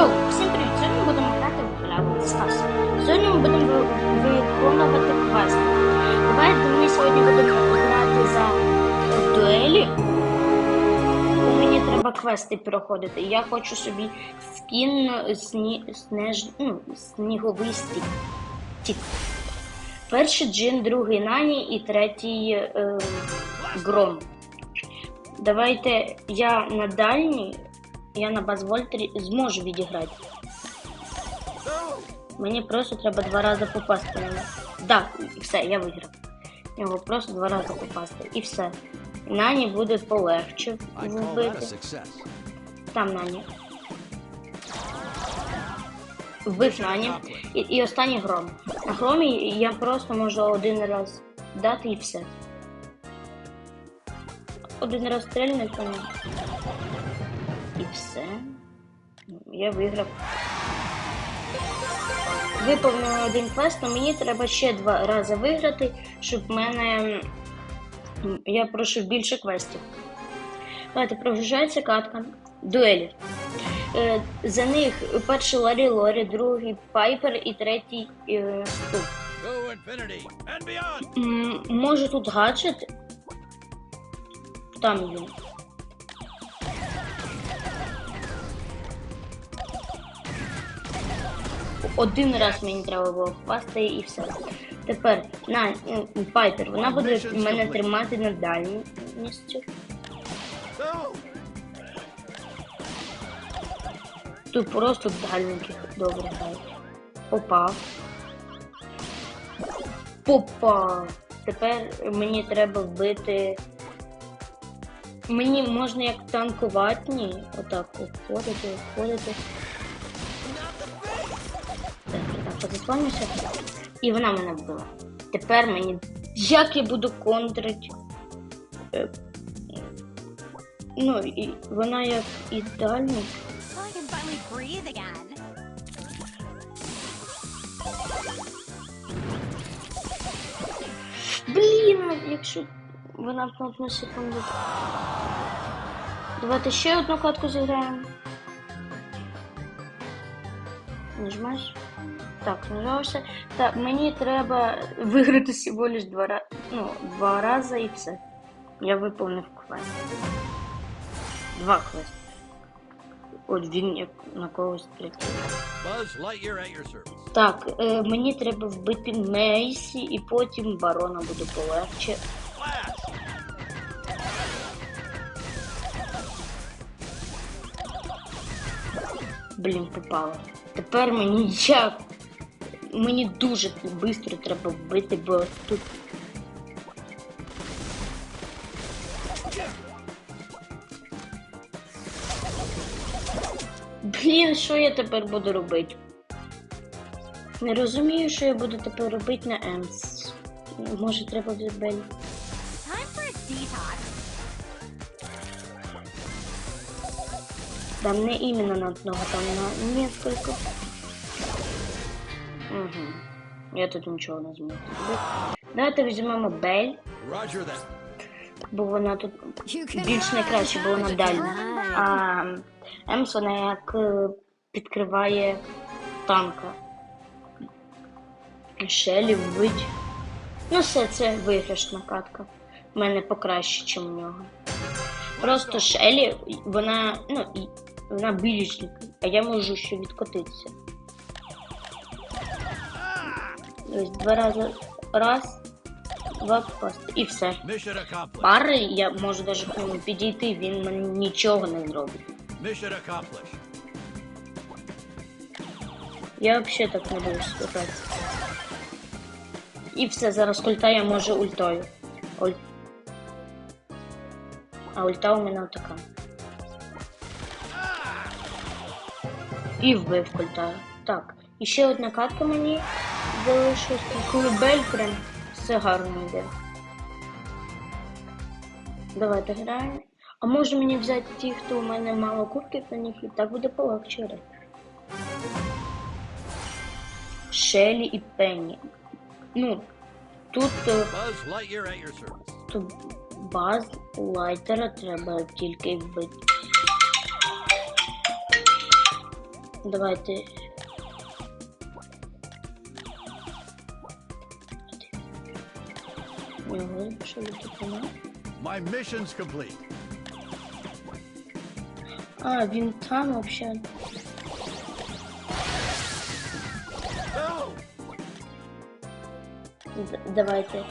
Йоу, всім привіт! Сьогодні ми будемо грати в Бравл Стас. Сьогодні ми будемо виконувати квести. Давайте ми сьогодні будемо грати за дуелі. Мені треба квести проходити. Я хочу собі скін сні... снеж... ну, сніговий стік. Тік. Перший джин, другий нані і третій е, гром. Давайте я на дальній, я на базвольтері зможу відіграти. Мені просто треба два рази попасти на нього. Так, і все, я виграв. Його просто два рази попасти. І все. Нані буде a вбити. Там Нані. Вбив Нані. І, і останній гром. На громі я просто можу один раз дати і все. Один раз стрельнути по ньому. І все. Я виграв. Виповнив один квест, але мені треба ще два рази виграти, щоб в мене. Я прошу більше квестів. Давайте прогружається катка. Дуелі. Е, за них перший Ларі Лорі, другий Пайпер і третій е, Ступ. Go infinity and beyond. М, Може тут гаджет? Там він. Один раз мені треба було впасти і все. Тепер на Пайпер, вона буде мене тримати на дальністю. Тут просто дальненьких добре грають. Попав. Попав. Тепер мені треба вбити. Мені можна як танкуватні. Отак обходити, обходити. Так. І вона мене вбила. Тепер мені. Як я буду контрить? Е, Ну, і вона як і дальник. So I can finally breathe again. Блін, якщо вона б на одну секунду. Давайте ще одну катку зіграємо. Нажимаєш? Так, нажався. Так, мені треба виграти всього лиш два, ra- ну, два рази і все. Я виповнив квест. Два квести. От він як на когось service. Так, е, мені треба вбити Мейсі і потім барона буде полегче. Блін, попало. Тепер мені як? Мені дуже швидко треба вбити, бо тут. Блін, що я тепер буду робити? Не розумію, що я буду тепер робити на Емс. Може треба взяти Бель. Time for a detox. Там не іменно на одного, там на несколько. Угу. Я тут нічого не зможу зробити. Давайте візьмемо Бель, бо вона тут більш не краще, бо вона дальня. А Емс вона як е, підкриває танка. Шелі вбить. Ну все, це виграшна катка. У мене покраще, ніж у нього. Просто Шелі, вона, ну, вона більшник, а я можу ще відкотитися. Ось два рази. Раз, два попасти. І все. Пари я можу навіть к ньому підійти, він мені нічого не зробить. Я взагалі так не буду слухати. І все, зараз ульта я можу ультою. Уль... А ульта у мене така. І вбив ульта. Так. І ще одна катка мені залишилась. Коли Бель прям все гарно йде. Давайте граємо. А може мені взяти ті, хто у мене мало кубків на них, і так буде полегче грати. Шелі і Пенні. Ну, тут, е, баз лайтера треба тільки вбити. Давайте. Ого, що тут немає? My mission's complete. А, він там вообще. Давайте.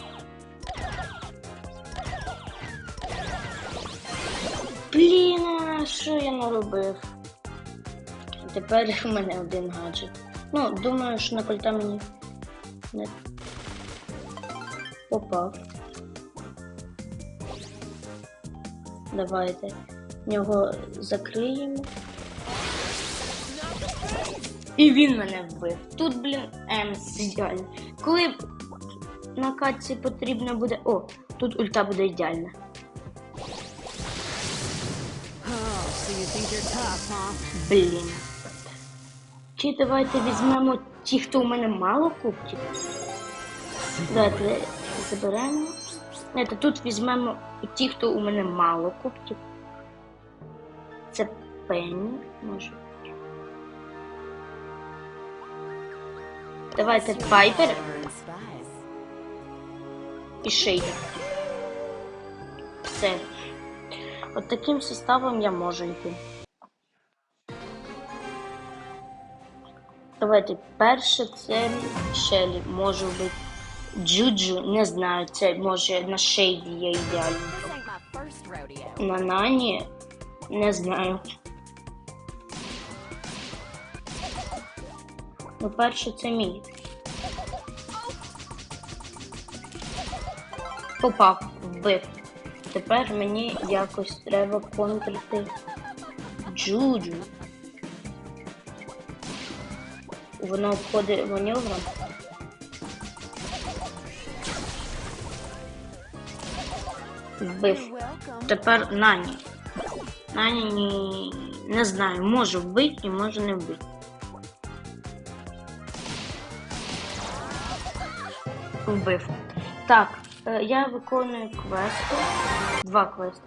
Блін, що я наробив? Тепер у мене один гаджет. Ну, думаю, що на кольта мені не попав. Давайте. Нього закриємо. І він мене вбив. Тут, блін, Емс ідеально. Коли на катці потрібно буде. О, тут ульта буде ідеальна. Oh? Блін. Чи давайте візьмемо ті, хто у мене мало кубків. Давайте заберемо. Давайте тут візьмемо ті, хто у мене мало кубків. Це Пенні, може. Давайте Пайпер і Шейдер. Все. От таким составом я можу йти. Давайте перше це Шелі, може бути Джуджу, не знаю, це може на Шейді є ідеально. На Нані не знаю. Ну, перше це мій. Попав, вбив. Тепер мені якось треба контрити Джуджу. Воно обходить маневром. Вбив. Тепер Нані. Нані ні... не знаю, може вбити і може не вбити. Вбив. Так, е, я виконую квести. Два квести.